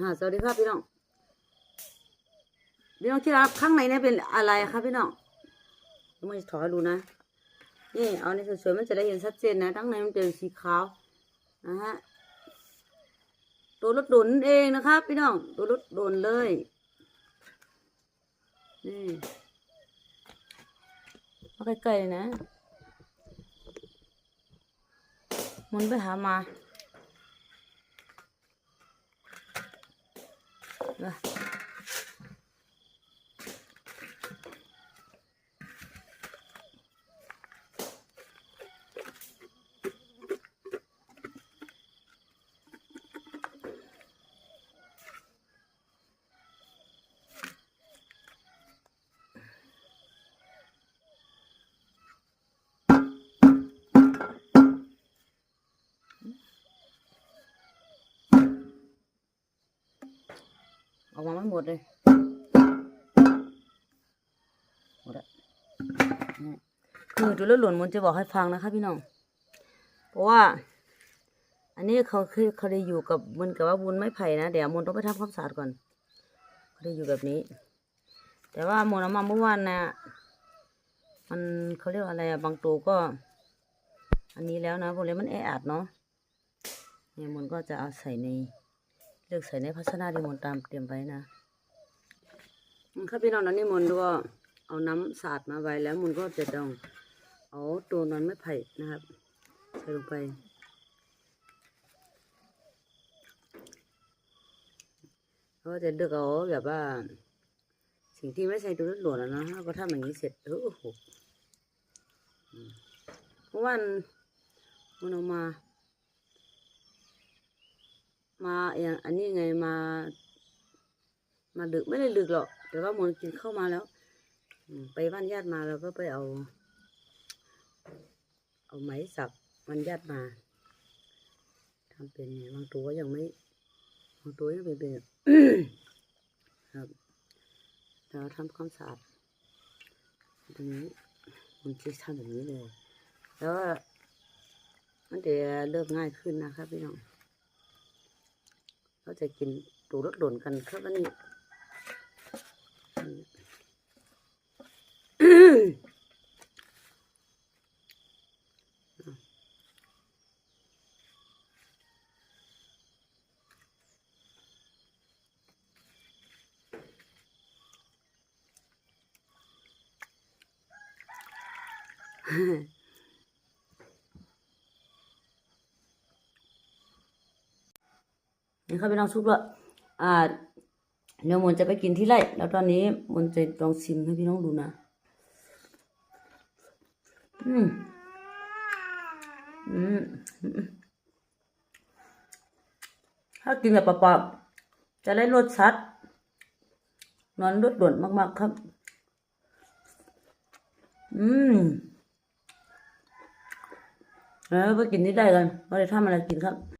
ฮะสวัสดีครับพี่น้อง พี่น้องที่รักข้างในเนี่ยเป็นอะไรครับพี่น้องเดี๋ยวมาถอดดูนะ นี่เอาในสวยๆมันจะได้เห็นชัดเจนนะข้างในมันเป็นสีขาวนะฮะตัวรถดนเองนะครับ พี่น้องตัวรถดนเลยนี่เอาใกล้ๆเลยนะมันไปหามา ออกมาไม่หมดเลยหมดล้วนี่คือตัวเลือดหล่นมันจะบอกให้ฟังนะคะพี่น้อง เพราะว่า อันนี้เขาคือเขาได้อยู่กับมันกับว่าบุญไม้ไผ่นะเดี๋ยวมนต้องไปทำความสะอาดก่อนเขาได้อยู่แบบนี้ แต่ว่ามนเอามาเมื่อวานนะมันเขาเรียกอะไรอะบางตัวก็ อันนี้แล้วนะพวกนี้มันแออัดเนาะเนี่ยมนก็จะเอาใส่ใน เลือกใส่ในภาชนะที่มนตามเตรียมไว้นะอืมครับพี่น้องตอนนี้มนก็เอาน้ำสาดมาไว้แล้วมนก็จะต้องเอาตัวนอนไม้ไผ่นะครับ ใส่ลงไปก็จะเลือกเอาแบบว่า สิ่งที่ไม่ใช่ตัวรถหลวงนะนะก็ทำอย่างนี้เสร็จโอ้โหอืมเพราะวามันมันเอามา มาอย่างอันนี้ไงมา มาดึกไม่ได้ดึกหรอกแต่ว่ามนกินเข้ามาแล้วไปบ้านญาติมาแล้วก็ไปเอา เอาไหมสับมันญาติมาทำเป็นไงบางตัวยังไม่บางตัวยังเป็นเป็นครับเราทำความสะอาดตรงนี้มันจะทำแบบนี้เลย แล้วมันจะเริ่มง่ายขึ้นนะครับพี่น้อง เราจะกินตูรสหล่นกันครับวันนี้ นี่ครับพี่น้องชุบละอ่าเดี๋ยวมนจะไปกินที่ไร่แล้วตอนนี้มนจะลองชิมให้พี่น้องดูนะอืมอืมถ้ากินแบบปล่าๆจะได้รสชัดนอนรสด่วนมาก ๆ ครับ อืมแล้วไปกินที่ได้กันเราจะทำอะไรกินครับ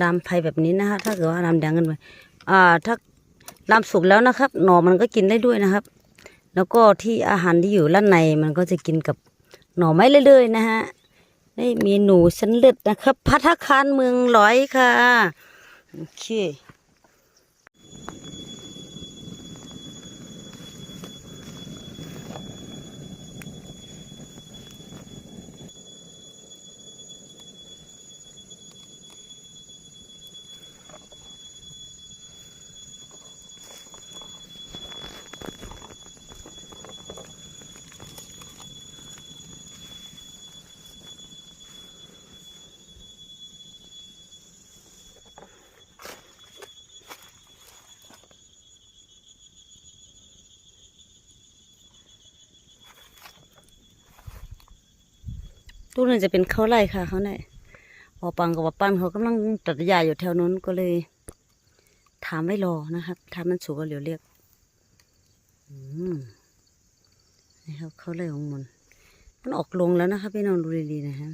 ลามไผ่แบบนี้นะคะถ้าเกิดว่าลามแดงกันไปอ่าถ้าลามสุกแล้วนะครับ หน่อมันก็กินได้ด้วยนะครับ แล้วก็ที่อาหารที่อยู่ด้านในมันก็จะกินกับหน่อไม้เรื่อยๆนะฮะนี่มีหนูชั้นเลือดนะครับ พัฒคารเมืองร้อยค่ะโอเค ตู้นึงจะเป็นข้าวไร่ค่ะข้าวไหนอปังกับว่าปั้นเขากำลังตัดหญ้าอยู่แถวนั้นก็เลย ถามไม่รอนะครับถามมันสุกก็เดี๋ยวเรียกอืมนี่ครับเขาเลยของมันมันออกลงแล้วนะครับพี่น้องดูดีๆนะฮะ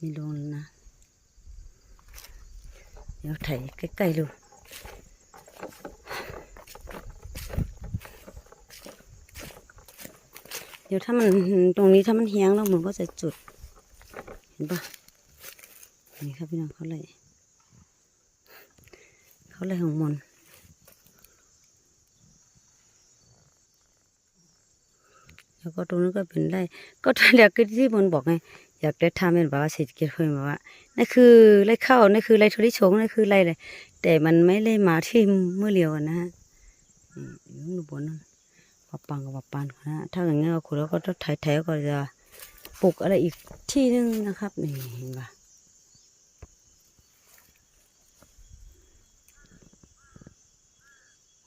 มีลงแล้วนะเดี๋ยวถ่ายใกล้ๆดู เดี๋ยวถ้ามันตรงนี้ถ้ามันเฮี้ยงแล้วมันก็จะจุด เห็นปะนี่ครับพี่น้องเขาเลยเขาเลยของมันแล้วก็ตรงนั้นก็เป็นไร่ก็ตอนแรกก็ที่มนบอกไงอยากได้ทำเป็นแบบว่าเศรษฐกิจเพิ่มแบบว่านั่นคือไร่ข้านั่นคือไรทุริชงนั่นคือไร่อะไรแต่มันไม่ได้มาที่เมื่อเรียวนะฮะอืมอยู่บนนั้น ปะปังกับปะปันนะถ้าอย่างเงี้ก็ขุดแล้วก็ต้องไถไถก็จะปลูกอะไรอีกที่นึงนะครับนี่เห็นปะ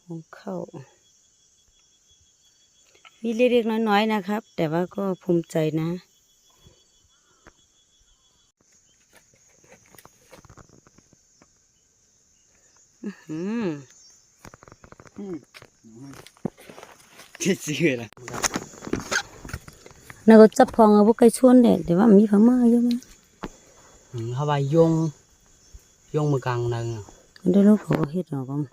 ของเข้ามีเล็กๆน้อยๆนะครับ แต่ว่าก็ภูมิใจนะอืมชื่ออะไรแล้ม พม่าเยอะมั้ยเขาว่ายงยงมือกลางนึงมันได้รู้เขาก็เฮ็ดเนาะก็มั